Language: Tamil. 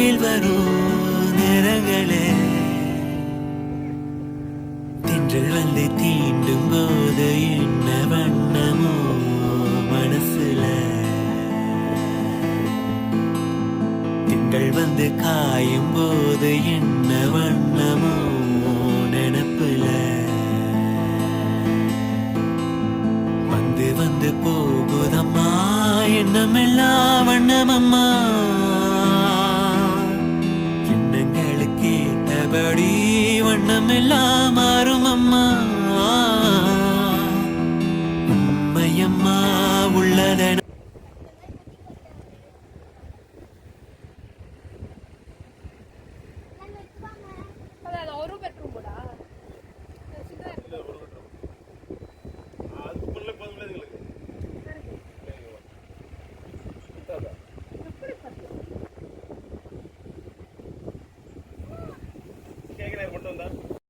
வரும் நிறங்களே திங்கள் வந்து தீண்டும் போது என்ன வண்ணமோ மனசுல. திங்கள் வந்து காயும் போது என்ன வண்ணமோ நினப்புல. வந்து வந்து போகுதம்மா என்னமெல்லாம் வண்ணமம்மா. மலர்படி வண்ணமெல்லாம் மாறும் அம்மா. உண்மையம்மா உள்ளதென